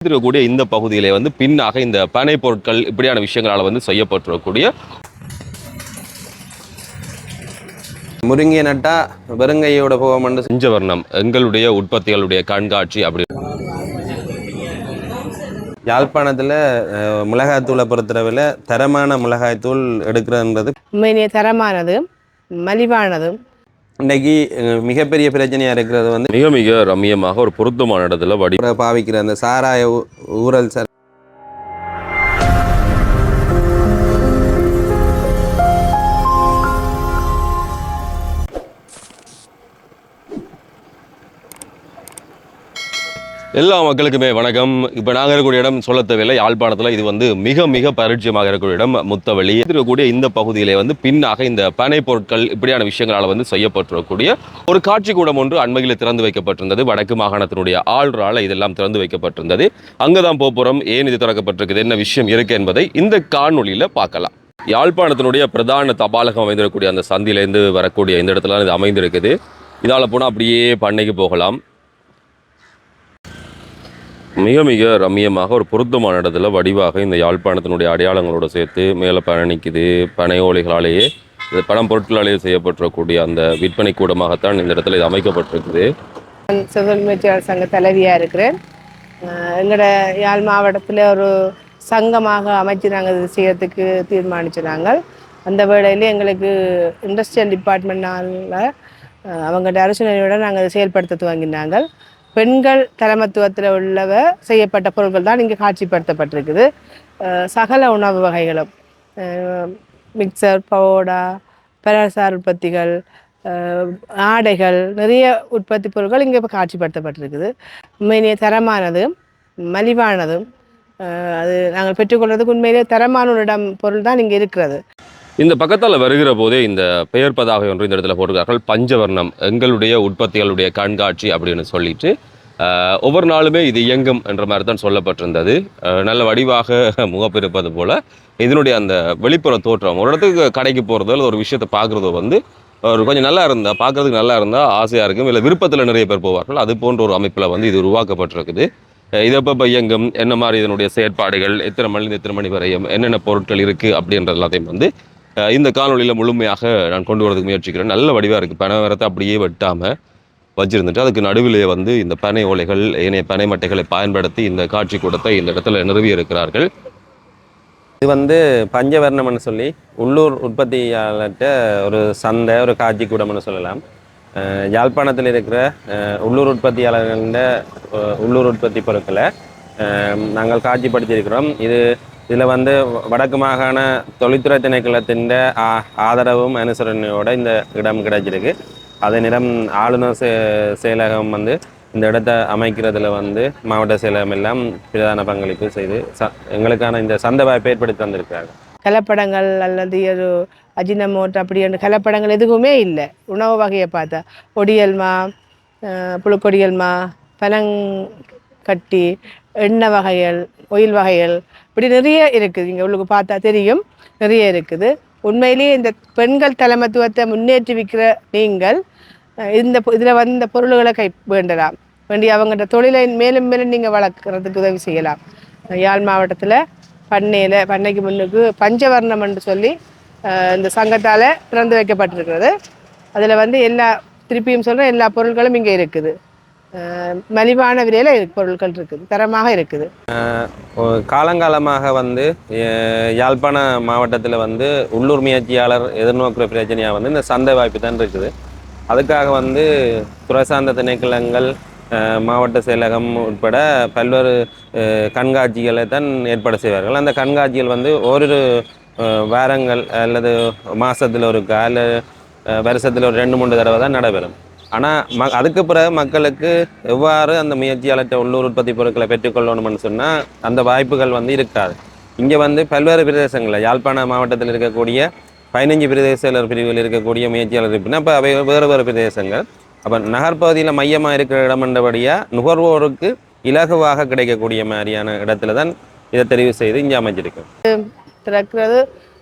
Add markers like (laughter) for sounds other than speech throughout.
இருக்கக்கூடிய இந்த பகுதியிலே வந்து பின்னாக இந்த பனை பொருட்கள் இப்படியான விஷயங்களால வந்து செய்யப்பட்டிருக்கக்கூடிய முருங்கை நட்டா வெறுங்கையோட போவோம்னு செஞ்சவர்ணம் எங்களுடைய உற்பத்திகளுடைய கண்காட்சி அப்படி. யாழ்ப்பாணத்தில் மிளகாய்த்தூளை பொறுத்தளவில் தரமான மிளகாய்த்தூள் எடுக்கிறதுன்றது உண்மையிலேயே தரமானது மலிவானதும் இன்றைக்கி மிகப்பெரிய பிரச்சனையாக இருக்கிறது வந்து மிக மிக ரம்மியமாக ஒரு பொருத்தமான இடத்துல வடி பாவிக்கிற அந்த சாராய ஊ- ஊறல் சார் எல்லா மக்களுக்குமே வணக்கம். இப்போ நாங்கள் இருக்கக்கூடிய இடம் சொல்ல தேவையில்லை யாழ்ப்பாணத்தில் இது வந்து மிக மிக பரிச்சயமாக இருக்கக்கூடிய இடம் முத்தவெளி இருக்கக்கூடிய இந்த பகுதியிலே வந்து பின்னாக இந்த பனை பொருட்கள் இப்படியான விஷயங்களால் வந்து செய்யப்பட்டிருக்கக்கூடிய ஒரு காட்சி கூடம் ஒன்று அண்மையில் திறந்து வைக்கப்பட்டிருந்தது. வடக்கு மாகாணத்தினுடைய ஆள்றால இதெல்லாம் திறந்து வைக்கப்பட்டிருந்தது. அங்கே தான் போகிறோம் ஏன் இது திறக்கப்பட்டிருக்குது? என்ன விஷயம் இருக்கு என்பதை இந்த காணொலியில் பார்க்கலாம். யாழ்ப்பாணத்தினுடைய பிரதான தபாலகம் அமைந்திருக்கக்கூடிய அந்த சந்தியிலேருந்து வரக்கூடிய இந்த இடத்துல இது அமைந்திருக்குது. இதால் போனால் அப்படியே பண்ணைக்கு போகலாம். மிக மிக ரம்மியமாக ஒரு பொருத்தமான இடத்துல வடிவாக இந்த யாழ்ப்பாணத்தினுடைய அடையாளங்களோடு சேர்த்து மேலே பயணிக்குது பனை ஓலைகளாலேயே இந்த பணம் பொருட்களாலேயே செய்யப்பட்டிருக்கக்கூடிய அந்த விற்பனை கூடமாகத்தான் இந்த இடத்துல இது அமைக்கப்பட்டிருக்குது. சிவில் முயற்சியாளர் சங்க தலைவியாக இருக்கிறேன். எங்களோட யாழ் மாவட்டத்தில் ஒரு சங்கமாக அமைச்சு நாங்கள் இது செய்யறதுக்கு தீர்மானிச்சு நாங்கள். அந்த வேளையிலே எங்களுக்கு இண்டஸ்ட்ரியல் டிபார்ட்மெண்ட்னால அவங்க அரசுனையோட நாங்கள் செயல்படுத்த துவங்கினாங்க. பெண்கள் தலைமத்துவத்தில் உள்ளவ செய்யப்பட்ட பொருட்கள் தான் இங்கே காட்சிப்படுத்தப்பட்டிருக்குது. சகல உணவு வகைகளும். மிக்சர் பவோடா பரசார் உற்பத்திகள் ஆடைகள் நிறைய உற்பத்தி பொருட்கள் இங்கே இப்போ காட்சிப்படுத்தப்பட்டிருக்குது. உண்மையிலேயே தரமானதும் மலிவானதும் அது நாங்கள் பெற்றுக்கொள்வதுக்கு உண்மையிலேயே தரமான ஒரு இடம் பொருள் தான் இங்கே இருக்கிறது. இந்த பக்கத்தால் வருகிற போதே இந்த பெயர் பதாகை ஒன்று இந்த இடத்துல போட்டிருக்கார்கள். பஞ்சவர்ணம் எங்களுடைய உற்பத்திகளுடைய கண்காட்சி அப்படின்னு சொல்லிட்டு ஒவ்வொரு நாளுமே இது இயங்கும் என்ற மாதிரி தான் சொல்லப்பட்டிருந்தது நல்ல வடிவாக (laughs) முகப்பிருப்பது போல இதனுடைய அந்த வெளிப்புற தோற்றம் ஒரு இடத்துக்கு கடைக்கு போகிறதோ இல்லை ஒரு விஷயத்தை பார்க்குறதோ வந்து ஒரு கொஞ்சம் நல்லா இருந்தால் பார்க்கறதுக்கு நல்லா இருந்தால் ஆசையாக இருக்கும். இல்லை விருப்பத்தில் நிறைய பேர் போவார்கள். அது போன்ற ஒரு அமைப்பில் வந்து இது உருவாக்கப்பட்டிருக்குது. இதை இப்போ இயங்கும் என்ன மாதிரி இதனுடைய செயற்பாடுகள் எத்தனை மணி எத்தனை மணி வரையும் என்னென்ன பொருட்கள் இருக்குது அப்படின்றது எல்லாத்தையும் வந்து இந்த காணொலியில் முழுமையாக நான் கொண்டு வரதுக்கு முயற்சிக்கிறேன். நல்ல வடிவாக இருக்குது பனை மரத்தை அப்படியே வெட்டாமல் வச்சிருந்துட்டு அதுக்கு நடுவிலே வந்து இந்த பனை ஓலைகள் ஏனைய பனை மட்டைகளை பயன்படுத்தி இந்த காட்சி கூடத்தை இந்த இடத்துல நிறுவி இருக்கிறார்கள். இது வந்து பஞ்சவர்ணம்னு சொல்லி உள்ளூர் உற்பத்தியாளர்கிட்ட ஒரு சந்தை ஒரு காட்சி கூடம்னு சொல்லலாம். யாழ்ப்பாணத்தில் இருக்கிற உள்ளூர் உற்பத்தியாளர்கள உள்ளூர் உற்பத்தி பொருட்களை நாங்கள் காட்சிப்படுத்தியிருக்கிறோம். இது இதில் வந்து வடக்கு மாகாண தொழில்துறை திணைக்களத்தின் ஆ- ஆதரவும் அனுசரணையோடு இந்த இடம் கிடைச்சிருக்கு. அதே நேரம் ஆளுநர் சே செயலகம் வந்து இந்த இடத்த அமைக்கிறதுல வந்து மாவட்ட செயலகம் எல்லாம் பிரதான பங்களிப்பு செய்து ச எங்களுக்கான இந்த சந்த வாய்ப்பை ஏற்படுத்தி தந்திருக்கிறாங்க கலப்படங்கள் அல்லது ஒரு அஜினமோட் அப்படி என்று கலப்படங்கள் எதுவுமே இல்லை. உணவு வகையை பார்த்தா ஒடியல்மா புழுக்கொடியல்மா புழுக்கொடியல்மா பனங்கட்டி எண்ணெய் வகைகள் ஒயில் வகைகள் இப்படி நிறைய இருக்குது. இங்கே உங்களுக்கு பார்த்தா தெரியும். நிறைய இருக்குது. உண்மையிலேயே இந்த பெண்கள் தலைமத்துவத்தை முன்னேற்றி விற்கிற நீங்கள் இந்த இதில் வந்து இந்த பொருள்களை கை வேண்டலாம். வேண்டி அவங்கள்ட்ட தொழிலை மேலும் மேலும் நீங்கள் வளர்க்குறதுக்கு உதவி செய்யலாம். யாழ் மாவட்டத்தில் பண்ணையில் பண்ணைக்கு முன்னுக்கு பஞ்சவர்ணம் என்று சொல்லி இந்த சங்கத்தால் திறந்து வைக்கப்பட்டிருக்கிறது. அதில் வந்து எல்லா திருப்பியும் சொல்கிற எல்லா பொருட்களும் இங்கே இருக்குது. மலிவான விலையில் பொருட்கள் இருக்குது தரமாக இருக்குது. காலங்காலமாக வந்து யாழ்ப்பாண மாவட்டத்தில் வந்து உள்ளூர் முயற்சியாளர் எதிர்நோக்கிற பிரச்சனையாக வந்து இந்த சந்தை வாய்ப்பு தான் இருக்குது. அதுக்காக வந்து துறை சார்ந்த திணைக்களங்கள் மாவட்ட செயலகம் உட்பட பல்வேறு கண்காட்சிகளை தான் ஏற்பாடு செய்வார்கள். அந்த கண்காட்சிகள் வந்து ஓரிரு வாரங்கள் அல்லது மாதத்தில் ஒருக்கா அல்ல வருஷத்தில் ஒரு ரெண்டு மூணு தடவை தான் நடைபெறும். ஆனால் ம அதுக்கு பிறகு மக்களுக்கு எவ்வாறு அந்த முயற்சியாளர்கிட்ட உள்ளூர் உற்பத்தி பொருட்களை பெற்றுக்கொள்ளணும்னு சொன்னால் அந்த வாய்ப்புகள் வந்து இருக்காது. இங்கே வந்து பல்வேறு பிரதேசங்களில் யாழ்ப்பாண மாவட்டத்தில் இருக்கக்கூடிய பதினஞ்சு பிரதேச பிரிவில் இருக்கக்கூடிய முயற்சியாளர் இருப்பினா அப்போ அவை வேறு வேறு பிரதேசங்கள். அப்போ நகர்ப்பகுதியில் மையமாக இருக்கிற இடமன்றபடியாக நுகர்வோருக்கு இலகுவாக கிடைக்கக்கூடிய மாதிரியான இடத்துல தான் இதை தெரிவு செய்து இங்கே அமைஞ்சிருக்கு. திறக்கிறது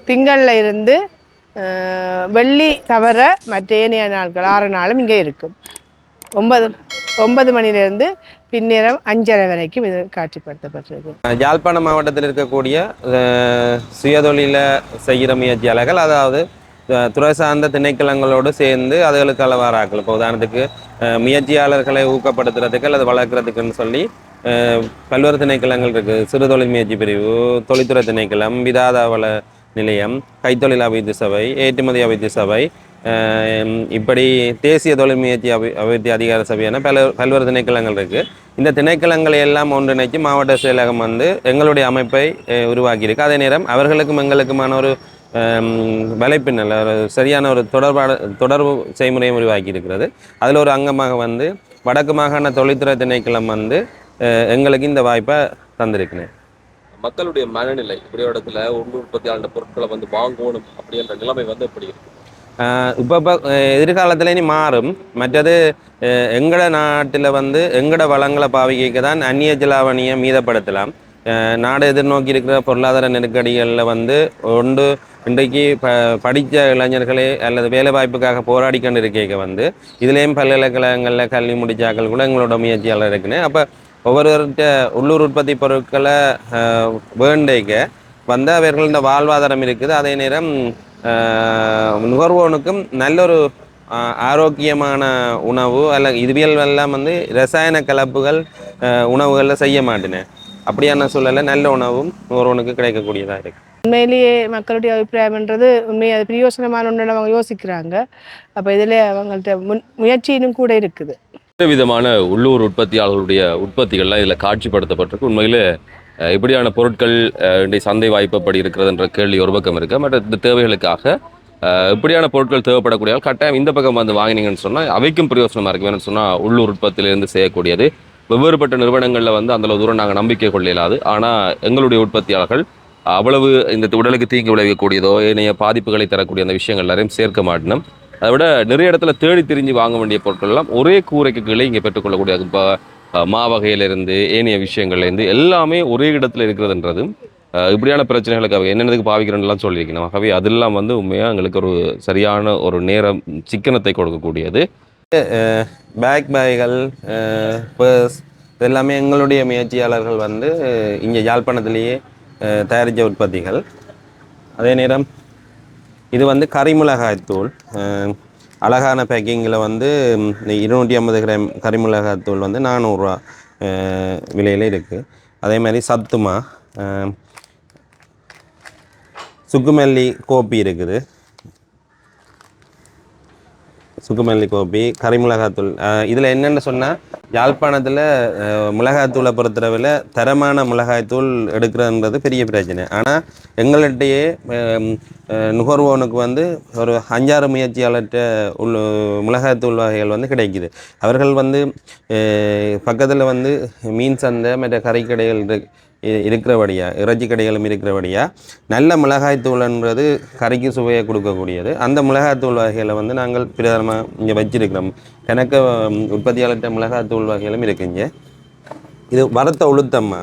திங்களில் இருந்து வெள்ளி தவிர மற்ற ஏனைய நாட்கள் ஆறு நாளும் இங்கே இருக்கும். ஒன்பது ஒன்பது மணிலேருந்து பின்னேரம் அஞ்சரை வரைக்கும் இது காட்சிப்படுத்தப்பட்டிருக்கு யாழ்ப்பாண மாவட்டத்தில் இருக்கக்கூடிய சுயதொழில செய்கிற முயற்சியாளர்கள் அதாவது துறை சார்ந்த திணைக்களங்களோடு சேர்ந்து அதுகளுக்கு அளவாராக்கள் இப்போ உதாரணத்துக்கு முயற்சியாளர்களை ஊக்கப்படுத்துறதுக்கு அல்லது வளர்க்குறதுக்குன்னு சொல்லி பல்வேறு திணைக்களங்கள் இருக்குது சிறுதொழில் முயற்சி பிரிவு தொழில்துறை திணைக்களம் விதாதாவள நிலையம் கைத்தொழில் அபிவிருத்தி சபை ஏற்றுமதி அபிவிருத்தி சபை இப்படி தேசிய தொழில் முயற்சி அபி அபிவிருத்தி அதிகார சபையான பல பல்வேறு திணைக்களங்கள் இருக்குது இந்த திணைக்களங்களை எல்லாம் ஒன்றிணைத்து மாவட்ட செயலகம் வந்து எங்களுடைய அமைப்பை உருவாக்கியிருக்கு. அதே நேரம் அவர்களுக்கும் எங்களுக்குமான ஒரு வலைப்பின்னல் ஒரு சரியான ஒரு தொடர்பாட தொடர்பு செய்முறையும் உருவாக்கி இருக்கிறது அதில் ஒரு அங்கமாக வந்து வடக்கு மாகாண தொழில்துறை திணைக்களம் வந்து எங்களுக்கு இந்த வாய்ப்பை தந்திருக்கிறேன் மக்களுடைய மனநிலை இப்படி இடத்துல உள்ளூர் உற்பத்தியாளர் பொருட்களை வந்து வாங்கணும் அப்படின்ற நிலைமை வந்து எப்படி இப்போ இப்போ எதிர்காலத்தில் இனி மாறும். மற்றது அஹ், எங்கட நாட்டில் வந்து எங்கட வளங்களை பாவிக்க தான் அந்நிய ஜலாவணியை மீதப்படுத்தலாம். அஹ், நாடு எதிர்நோக்கி இருக்கிற பொருளாதார நெருக்கடிகளில் வந்து ஒன்று இன்றைக்கு ப படித்த இளைஞர்களே அல்லது வேலை வாய்ப்புக்காக போராடி கொண்டு இருக்க வந்து இதுலேயும் பல்கலைக்கழகங்களில் கல்வி முடிச்சாக்கள் கூட எங்களோட முயற்சியாளர் இருக்குன்னு. அப்போ ஒவ்வொருவர்கிட்ட உள்ளூர் உற்பத்தி பொருட்களை அஹ், வேண்டைக்க வந்து அவர்களோட வாழ்வாதாரம் இருக்குது. அதே நேரம் நுகர்வோனுக்கும் நல்ல ஒரு ஆரோக்கியமான உணவு அல்ல இதுவியல் எல்லாம் வந்து ரசாயன கலப்புகள் உணவுகளில் செய்ய மாட்டினேன் அப்படியான சூழலில் நல்ல உணவும் நுகர்வோனுக்கு கிடைக்கக்கூடியதாக இருக்குது உண்மையிலேயே மக்களுடைய அபிப்பிராயம்ன்றது உண்மையை அது பிரியோசனமான ஒன்று அவங்க யோசிக்கிறாங்க. அப்போ இதில் அவங்கள்ட்ட முன் முயற்சியினும் கூட இருக்குது. விதமான உள்ளூர் உற்பத்தியாளர்களுடைய உற்பத்திகள்லாம் இதில் காட்சிப்படுத்தப்பட்டிருக்கு. உண்மையிலே இப்படியான பொருட்கள் இன்றைய சந்தை வாய்ப்பப்படி இருக்கிறதுன்ற கேள்வி ஒரு பக்கம் இருக்குது மற்ற இந்த தேவைகளுக்காக இப்படியான பொருட்கள் தேவைப்படக்கூடிய கட்டாயம் இந்த பக்கம் வந்து வாங்கினீங்கன்னு சொன்னால் அவைக்கும் பிரயோசனமாக இருக்கு. வேணும்னு சொன்னால் உள்ளூர் உற்பத்தியிலிருந்து செய்யக்கூடியது. வெவ்வேறுபட்ட நிறுவனங்களில் வந்து அந்த அளவு தூரம் நாங்கள் நம்பிக்கை கொள்ள இயலாது ஆனால் எங்களுடைய உற்பத்தியாளர்கள் அவ்வளவு இந்த உடலுக்கு தீங்கு விளைவிக்கக்கூடியதோ ஏனைய பாதிப்புகளை தரக்கூடிய அந்த விஷயங்கள் எல்லாரையும் சேர்க்க மாட்டினோம். அதை விட நிறைய இடத்துல தேடி திரிஞ்சு வாங்க வேண்டிய பொருட்கள் எல்லாம் ஒரே கூரைக்கு கீழே இங்கே பெற்றுக்கொள்ளக்கூடிய இப்போ மா வகையிலிருந்து ஏனைய விஷயங்கள்லேருந்து எல்லாமே ஒரே இடத்துல இருக்கிறதுன்றது இப்படியான பிரச்சனைகளுக்கு அவங்க என்னென்னதுக்கு பாவிக்கிறேன்லாம் சொல்லியிருக்கணும் ஆகவே அதெல்லாம் வந்து உண்மையாக எங்களுக்கு ஒரு சரியான ஒரு நேரம் சிக்கனத்தை கொடுக்கக்கூடியது. பேக் பேய்கள் பர்ஸ் இதெல்லாமே எங்களுடைய முயற்சியாளர்கள் வந்து இங்கே யாழ்ப்பாணத்திலேயே தயாரித்த உற்பத்திகள். அதே நேரம் இது வந்து கரிமிளகாய் தூள். அழகான பேக்கிங்கில் வந்து இருநூற்றி ஐம்பது கிராம் கரிமிளகாய் தூள் வந்து நானூறுரூவா விலையில் இருக்குது அதே மாதிரி சத்துமா சுக்குமல்லி கோப்பி இருக்குது. சுக்குமல்லி கோப்பி கரிமிளகாத்தூள் இதில் என்னென்னு சொன்னால் யாழ்ப்பாணத்தில் மிளகாய்த்தூளை பொறுத்தளவில் தரமான மிளகாய்த்தூள் எடுக்கிறதுன்றது பெரிய பிரச்சனை. ஆனால் எங்கள்கிட்டயே நுகர்வோனுக்கு வந்து ஒரு அஞ்சாறு முயற்சியாளர்கிட்ட உள்ள மிளகாய்த்தூள் வகைகள் வந்து கிடைக்குது. அவர்கள் வந்து பக்கத்தில் வந்து மீன் சந்தை மற்ற கறிக்கடைகள் இருக்கு. இருக்கிறபடியாக இறைச்சி கடைகளும் இருக்கிறபடியாக நல்ல மிளகாய்த்தூள்ன்றது கறிக்கு சுவையை கொடுக்கக்கூடியது. அந்த மிளகாய்த்தூள் வகைகளை வந்து நாங்கள் பிரதானமாக இங்கே வச்சிருக்கிறோம். கணக்க உற்பத்தியாளர்கிட்ட மிளகாய்த்தூள் வகைகளும் இருக்குங்க இது வறுத்த உளுத்தம்மா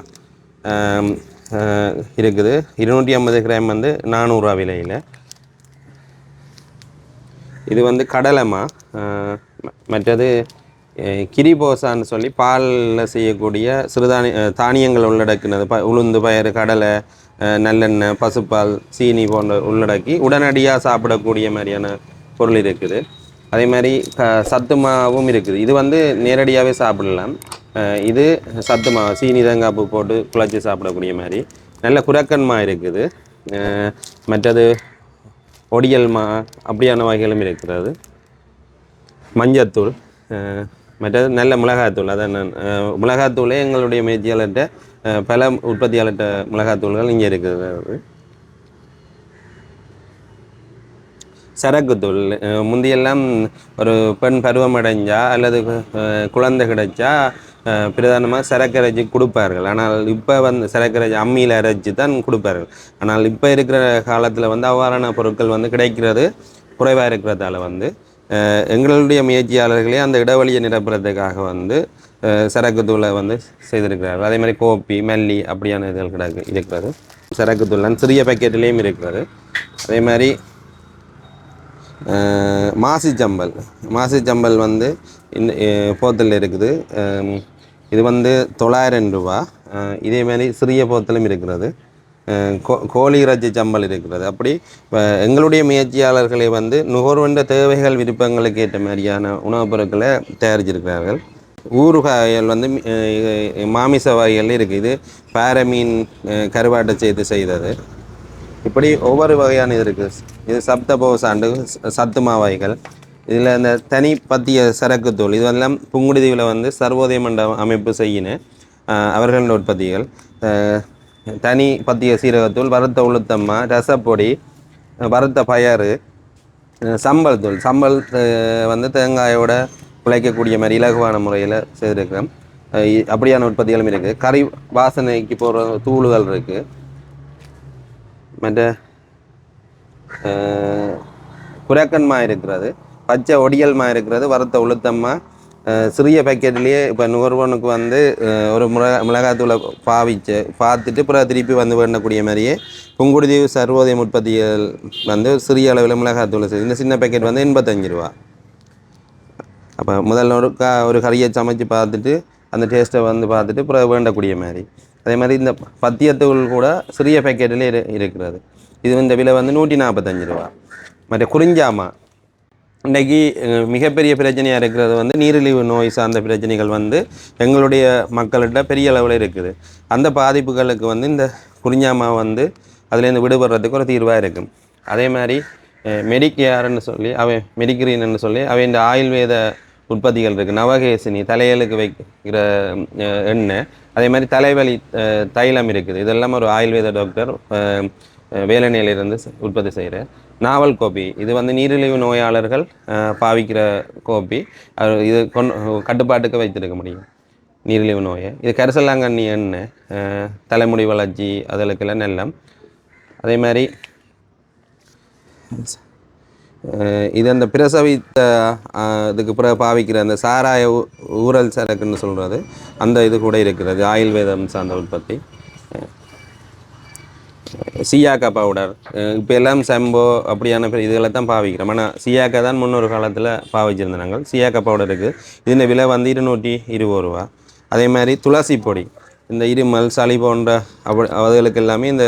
இருக்குது. இருநூற்றி ஐம்பது கிராம் வந்து நானூறுரூவா விலையில். இது வந்து கடலைமா மற்றது கிரிபோசான்னு சொல்லி பாலில் செய்யக்கூடிய சிறுதானிய தானியங்கள் உள்ளடக்கினது. ப உளுந்து பயிறு கடலை நல்லெண்ணெய் பசுப்பால் சீனி போன்ற உள்ளடக்கி உடனடியாக சாப்பிடக்கூடிய மாதிரியான பொருள் இருக்குது. அதே மாதிரி க சத்து மாவும் இருக்குது. இது வந்து நேரடியாகவே சாப்பிடலாம். இது சத்து மாவு சீனி தேங்காய் போட்டு குழச்சி சாப்பிடக்கூடிய மாதிரி. நல்ல குரக்கன்மா இருக்குது. மற்றது ஒடியல் மா அப்படியான வகைகளும் இருக்கிறது. மஞ்சத்தூள் மற்றது நல்ல மிளகாத்தூள் அதான் நான் மிளகாத்தூளே எங்களுடைய முயற்சியாளர்கிட்ட பல உற்பத்தியாளர்கிட்ட மிளகாத்தூள்கள் இங்கே இருக்கிறது சரக்குத்தூள் முந்தியெல்லாம் ஒரு பெண் பருவமடைஞ்சா அல்லது குழந்தை கிடைச்சா பிரதானமாக சரக்கு அரைச்சி கொடுப்பார்கள். ஆனால் இப்போ வந்து சரக்கு அரைச்சி அம்மியில் அரைச்சி தான் கொடுப்பார்கள். ஆனால் இப்போ இருக்கிற காலத்தில் வந்து அவ்வாறான பொருட்கள் வந்து கிடைக்கிறது குறைவாக இருக்கிறதால வந்து எங்களுடைய முயற்சியாளர்களே அந்த இடைவெளியை நிரப்புறதுக்காக வந்து சரக்கு சரக்குத்தூளை வந்து செய்திருக்கிறார்கள். அதே மாதிரி கோப்பி மல்லி அப்படியான இதுகள் கிடக்கு இருக்கிறது. சரக்குத்தூள் சிறிய பேக்கெட்லேயும் இருக்கிறது. அதே மாதிரி மாசிச்சம்பல் மாசிச்சம்பல் வந்து இந்த போத்தில் இருக்குது. இது வந்து தொள்ளாயிரம் ரூபா. இதே மாதிரி சிறிய போத்தலும் இருக்கிறது. கோ கோழி இறைச்சி சம்பல் இருக்கிறது. அப்படி இப்போ எங்களுடைய முயற்சியாளர்களை வந்து நுகர்வென்ற தேவைகள் விருப்பங்களுக்கு ஏற்ற மாதிரியான உணவுப் பொருட்களை தயாரிச்சிருக்கிறார்கள். ஊறுகாய்கள் வந்து மாமிச வகைகள் இருக்குது இது பாரமீன் கருவாட்டை சேர்த்து செய்தது. இப்படி ஒவ்வொரு வகையான இது இருக்குது இது சப்த போசாண்டு சத்து மாவாய்கள் இதில் இந்த தனி பத்திய சரக்கு தூள். இதுவெல்லாம் புங்குடுதீவில் வந்து சர்வோதய மண்டபம் அமைப்பு செய்யின அவர்களின் உற்பத்திகள். தனி பத்திய சீரகத்தூள் வறுத்த உளுத்தம்மா ரசப்பொடி வறுத்த பயறு சம்பல் தூள். சம்பல் வந்து தேங்காயோட குழைக்கக்கூடிய மாதிரி இலகுவான முறையில் செய்திருக்கிறோம். அப்படியான உற்பத்திகளும் இருக்குது கறி வாசனைக்கு போகிற தூள்கள் இருக்குது மற்ற குரக்கன்மா இருக்கிறது பச்சை ஒடியல்மா இருக்கிறது வறுத்த உளுத்தம்மா சிறிய பேக்கெட்லேயே இப்போ நுகர்வோனுக்கு வந்து ஒரு மிளகா மிளகாத்தூளை பாவிச்சு பார்த்துட்டு பிறகு திருப்பி வந்து வேண்டக்கூடிய மாதிரியே புங்குடுதீவு சர்வோதயம் உற்பத்திகள் வந்து சிறிய அளவில் மிளகாத்தூளை செய்து இந்த சின்ன பேக்கெட் வந்து எண்பத்தஞ்சு ரூபா. அப்போ முதல்ல ஒரு கா ஒரு கறியை சமைச்சு பார்த்துட்டு அந்த டேஸ்ட்டை வந்து பார்த்துட்டு அப்புறம் வேண்டக்கூடிய மாதிரி. அதே மாதிரி இந்த பத்தியத்தூள் கூட சிறிய பேக்கெட்டில் இரு இருக்கிறது. இது இந்த விலை வந்து நூற்றி நாற்பத்தஞ்சு ரூபா. மற்ற குறிஞ்சாமா இன்றைக்கி மிகப்பெரிய பிரச்சனையாக இருக்கிறது வந்து நீரிழிவு நோய் சார்ந்த பிரச்சனைகள் வந்து எங்களுடைய மக்கள்கிட்ட பெரிய அளவில் இருக்குது. அந்த பாதிப்புகளுக்கு வந்து இந்த குறிஞ்சாமா வந்து அதுலேருந்து விடுபடுறதுக்கு ஒரு தீர்வாக இருக்கும் அதே மாதிரி மெடிக்கேர்னு சொல்லி அவை மெடிக்ரீன்னு சொல்லி அவை இந்த ஆயுர்வேத உற்பத்திகள் இருக்குது நவகேசினி தலையலுக்கு வைக்கிற எண்ணெய். அதே மாதிரி தலைவலி தைலம் இருக்குது. இதெல்லாம் ஒரு ஆயுர்வேத டாக்டர் அஹ், அஹ், உற்பத்தி செய்கிற நாவல் கோப்பி இது வந்து நீரிழிவு நோயாளர்கள் பாவிக்கிற கோப்பி அது இது கொண் கட்டுப்பாட்டுக்கு வைத்திருக்க முடியும். நீரிழிவு நோயை. இது கரிசலாங்கண்ணி எண்ணெய் தலைமுடி வளர்ச்சி அதுகளுக்கெல்லாம் நெல்லம். அதே மாதிரி இது அந்த பிரசவித்த இதுக்கு பிற பாவிக்கிற அந்த சாராய ஊ- ஊறல் சரக்குன்னு சொல்கிறது அந்த இது கூட இருக்கிறது ஆயுர்வேதம் சார்ந்த உற்பத்தி. சியாக்கா பவுடர் இப்போ எல்லாம் செம்போ அப்படியான பெரிய இதுகளை தான் பாவிக்கிறோம். ஆனால் சியாக்கா தான் முன்னொரு காலத்தில் பாவிச்சிருந்தோம் நாங்கள். சியாக்கா பவுடர் இருக்குது இதன் விலை வந்து இருநூற்றி இருபது ரூபா. அதே மாதிரி துளசி பொடி இந்த இருமல் சளி போன்ற அவ அதுகளுக்கு எல்லாமே இந்த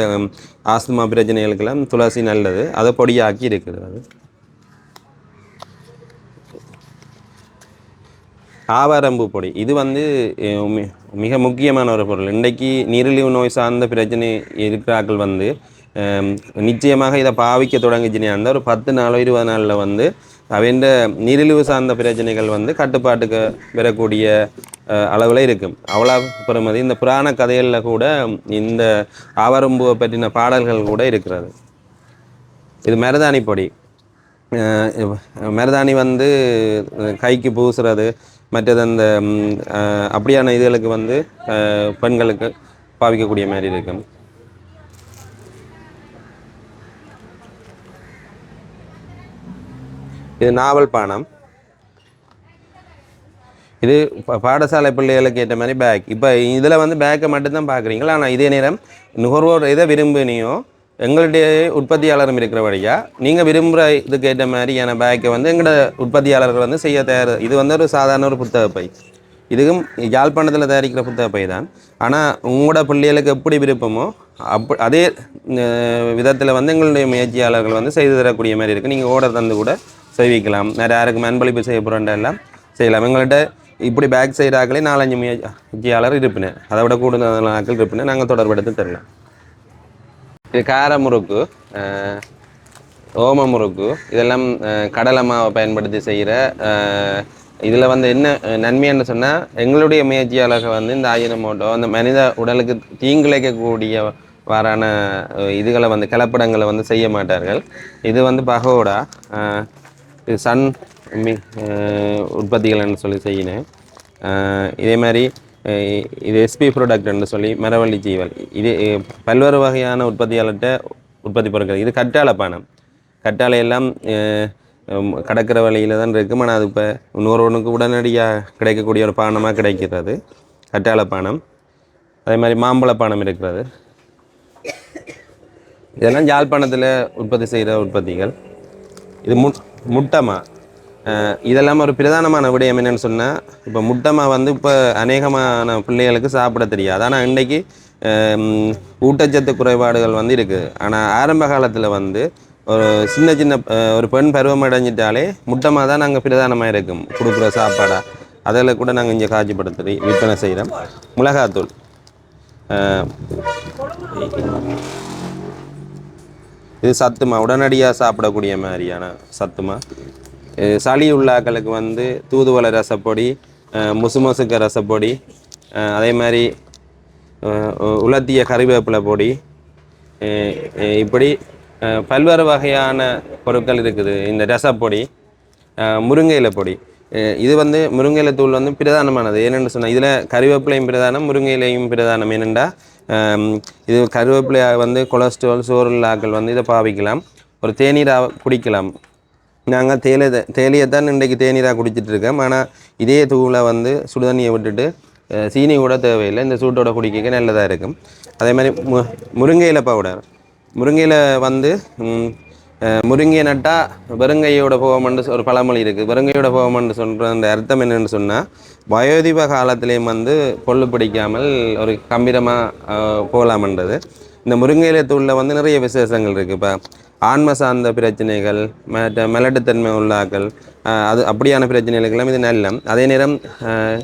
ஆஸ்துமா பிரச்சனைகளுக்கெல்லாம் துளசி நல்லது. அதை பொடியாக்கி இருக்குது அது. ஆவாரம்பு பொடி. இது வந்து மிக முக்கியமான ஒரு பொருள். இன்றைக்கு நீரிழிவு நோய் சார்ந்த பிரச்சனை இருக்கிறார்கள் வந்து நிச்சயமாக இதை பாவிக்க தொடங்குச்சுன்னா அந்த ஒரு பத்து நாளோ இருபது நாளில் வந்து அவன் நீரிழிவு சார்ந்த பிரச்சனைகள் வந்து கட்டுப்பாட்டுக்கு பெறக்கூடிய அளவில் இருக்கும். அவ்வளோ பெறுமதி. இந்த புராண கதைகளில் கூட இந்த ஆவரம்புவை பற்றின பாடல்கள் கூட இருக்கிறது. இது மருதாணி பொடி. மருதாணி வந்து கைக்கு பூசுறது மற்றது அந்த அப்படியான இதுகளுக்கு வந்து பெண்களுக்கு பாவிக்கக்கூடிய மாதிரி இருக்கும் இது நாவல் பானம். இது பாடசாலை பிள்ளைகளுக்கு ஏற்ற மாதிரி பேக் இப்போ இதில் வந்து பேக்கை மட்டும்தான் பார்க்குறீங்களா ஆனால் இதே நேரம் நுகர்வோர் எதை விரும்பினியோ எங்களுடைய உற்பத்தியாளரும் இருக்கிற வழியாக நீங்கள் விரும்புகிற இதுக்கு ஏற்ற மாதிரியான பேக்கை வந்து எங்களோட உற்பத்தியாளர்கள் வந்து செய்ய தயார் இது வந்து ஒரு சாதாரண ஒரு புத்தக பை. இதுவும் யாழ்ப்பாணத்தில் தயாரிக்கிற புத்தக பை தான். ஆனால் உங்களோட பிள்ளைகளுக்கு எப்படி விருப்பமோ அப் அதே விதத்தில் வந்து எங்களுடைய முயற்சியாளர்கள் வந்து செய்து தரக்கூடிய மாதிரி இருக்குது நீங்கள் ஆர்டர் தந்து கூட செய்விக்கலாம் வேறு யாருக்கு அன்பளிப்பு செய்ய போகிறோன்ற எல்லாம் செய்யலாம். எங்கள்கிட்ட இப்படி பேக் செய்கிறாக்களே நாலஞ்சு முயற்சியாளர் இருப்பினேன் அதை விட கூடுதல் ஆட்கள் இருப்பினேன் நாங்கள் தொடர்பெடுத்து தரலாம். இது கார முறுக்கு ஓம முறுக்கு இதெல்லாம் கடலை மாவை பயன்படுத்தி செய்கிற இதில் வந்து என்ன நன்மைன்னு சொன்னால் எங்களுடைய முயற்சியாளர்கள் வந்து இந்த ஆயிரமோட்டோ அந்த மனித உடலுக்கு தீங்கிழைக்கக்கூடிய வாரான இதுகளை வந்து கலப்படங்களை வந்து செய்ய மாட்டார்கள். இது வந்து பகோடா இது சன் மி உற்பத்திகள் உற்பத்திகள்னு சொல்லி செய்யினேன். இதே மாதிரி இது எஸ்பி ப்ராடக்ட்னு சொல்லி மரவள்ளி ஜீவல். இது பல்வேறு வகையான உற்பத்தியாளர்கிட்ட உற்பத்தி பொருட்கள். இது கற்றாழை பானம். கற்றாழை எல்லாம் வழியில் தான் இருக்கும். ஆனால் அது இப்போ இன்னொருவனுக்கு உடனடியாக கிடைக்கக்கூடிய ஒரு பானமாக கிடைக்கிறது. கற்றாழை பானம். அதே மாதிரி மாம்பழ பானம் இருக்கிறது. இதெல்லாம் யாழ்ப்பாணத்தில் உற்பத்தி செய்கிற உற்பத்திகள். இது முட் முட்டமா இதெல்லாம் ஒரு பிரதானமான விடயம் என்னென்னு சொன்னால் இப்போ முட்டமா வந்து இப்போ அநேகமான பிள்ளைகளுக்கு சாப்பிட தெரியாது. ஆனால் இன்றைக்கி ஊட்டச்சத்து குறைபாடுகள் வந்து இருக்குது ஆனால் ஆரம்ப காலத்தில் வந்து ஒரு சின்ன சின்ன ஒரு பெண் பருவம் அடைஞ்சிட்டாலே முட்டமாக தான் நாங்கள் பிரதானமாக இருக்கும். கொடுக்குற சாப்பாடாக அதில் கூட நாங்கள் இங்கே காட்சிப்படுத்தி விற்பனை செய்கிறோம். மிளகாத்தூள். இது சத்துமா? உடனடியாக சாப்பிடக்கூடிய மாதிரியான சத்துமா? சளி உள்ளாக்களுக்கு வந்து தூதுவளை ரசப்பொடி அஹ், ரசப்பொடி அதே மாதிரி உலத்திய உலர்த்திய கறிவேப்பிலை பொடி இப்படி பல்வேறு வகையான பொருட்கள் இருக்குது. இந்த ரசப்பொடி முருங்கையில பொடி. இது வந்து முருங்கையில தூள் வந்து பிரதானமானது. ஏனென்று சொன்னால் இதில் கறிவேப்பிலையும் பிரதானம் முருங்கையிலையும் பிரதானம். ஏனெண்டா இது கருவேப்பிலை வந்து கொலஸ்ட்ரால் சோறுள்ளாக்கள் வந்து இதை பாவிக்கலாம். ஒரு தேநீராக குடிக்கலாம். நாங்கள் தேயிலை தேயிலையை தான் இன்றைக்கு தேநீராக குடிச்சிட்டு இருக்கோம் ஆனால் இதே தூவில் வந்து சுடுதண்ணியை விட்டுட்டு சீனி கூட தேவையில்லை. இந்த சூட்டோட குடிக்க நல்லதாக இருக்கும். அதே மாதிரி மு முருங்கையில் பவுடர் முருங்கையில் வந்து முருங்கை முருங்கையை நட்டால் வெறுங்கையோட போகமண்டு ஒரு பழமொழி இருக்குது வெறுங்கையோட போகமண்டு சொல்கிற அந்த அர்த்தம் என்னென்னு சொன்னால் வயோதிப காலத்திலேயும் வந்து பொல்லு பிடிக்காமல் ஒரு கம்பீரமாக போகலாமன்றது. இந்த முருங்கையில தூளில் வந்து நிறைய விசேஷங்கள் இருக்குது இப்போ ஆன்ம சார்ந்த பிரச்சனைகள் மற்ற மெலட்டுத்தன்மை உள்ளாக்கள் அது அப்படியான பிரச்சனைகளுக்கெல்லாம் இது நல்ல. அதே நேரம்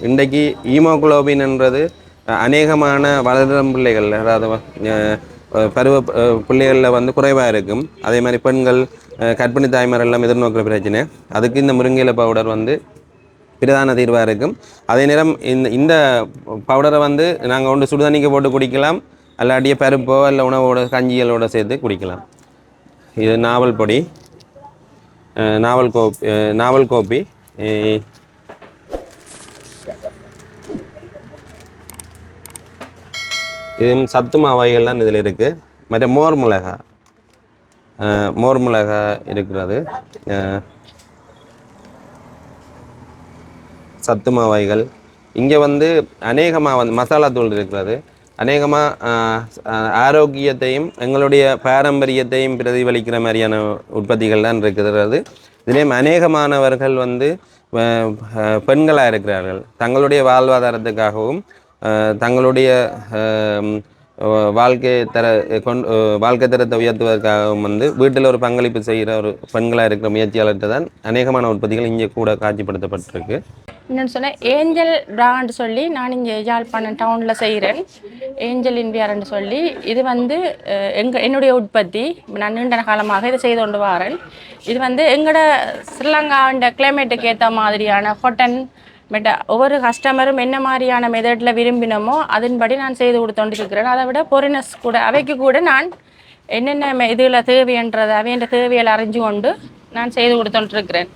இன்றைக்கு ஈமோகுளோபின்ன்றது என்றது அநேகமான வளரும் பிள்ளைகள் அதாவது பருவ பிள்ளைகளில் வந்து குறைவாக இருக்கும். அதே மாதிரி பெண்கள் கற்பிணி தாய்மார் எல்லாம் எதிர்நோக்கிற பிரச்சனை. அதுக்கு இந்த முருங்கையில பவுடர் வந்து பிரதான தீர்வாக இருக்கும். அதே நேரம் இந்த இந்த பவுடரை வந்து நாங்கள் ஒன்று சுடுதண்ணிக்கு போட்டு குடிக்கலாம். அல்லாட்டிய பருப்போ இல்லை உணவோட கஞ்சிகளோட சேர்த்து குடிக்கலாம். இது நாவல் பொடி நாவல் கோப்பி நாவல் கோப்பி இது சத்து மாவாய்கள்லாம் இதில் இருக்குது மற்ற மோர் மிளகா மோர் மிளகா இருக்கிறது. சத்து மாவாய்கள். இங்கே வந்து அநேகமாக வந்து மசாலா தூள் இருக்கிறது. அநேகமாக ஆரோக்கியத்தையும் எங்களுடைய பாரம்பரியத்தையும் பிரதிபலிக்கிற மாதிரியான உற்பத்திகள் தான் இருக்கிறது. இதிலேயும் அநேகமானவர்கள் வந்து பெண்களாக இருக்கிறார்கள். தங்களுடைய வாழ்வாதாரத்துக்காகவும் தங்களுடைய வாழ்க்கை தர கொண்டு வாழ்க்கை தரத்தை உயர்த்துவதற்காகவும் வந்து வீட்டில் ஒரு பங்களிப்பு செய்கிற ஒரு பெண்களாக இருக்கிற முயற்சியாளர்கிட்ட தான் அநேகமான உற்பத்திகள் இங்கே கூட காட்சிப்படுத்தப்பட்டிருக்கு. என்னன்னு சொன்னால் ஏஞ்சல் பிராண்ட் சொல்லி நான் இங்கே யாழ்ப்பாணம் டவுனில் செய்கிறேன். ஏஞ்சல் இன்வியார்னு சொல்லி இது வந்து எங்கள் என்னுடைய உற்பத்தி. நான் நீண்ட காலமாக இதை செய்து கொண்டு வரேன். இது வந்து எங்களோட ஸ்ரீலங்காவோட கிளைமேட்டுக்கு ஏற்ற மாதிரியான ஹொட்டன் பட் ஒவ்வொரு கஸ்டமரும் என்ன மாதிரியான மெதடில் விரும்பினமோ அதன்படி நான் செய்து கொடுத்தோண்டு இருக்கிறேன் அதை விட பொரினஸ் கூட அவைக்கு கூட நான் என்னென்ன இதில் தேவைன்றதை அவையன்ற தேவையில் அறிஞ்சு கொண்டு நான் செய்து கொடுத்தோண்டு இருக்கிறேன்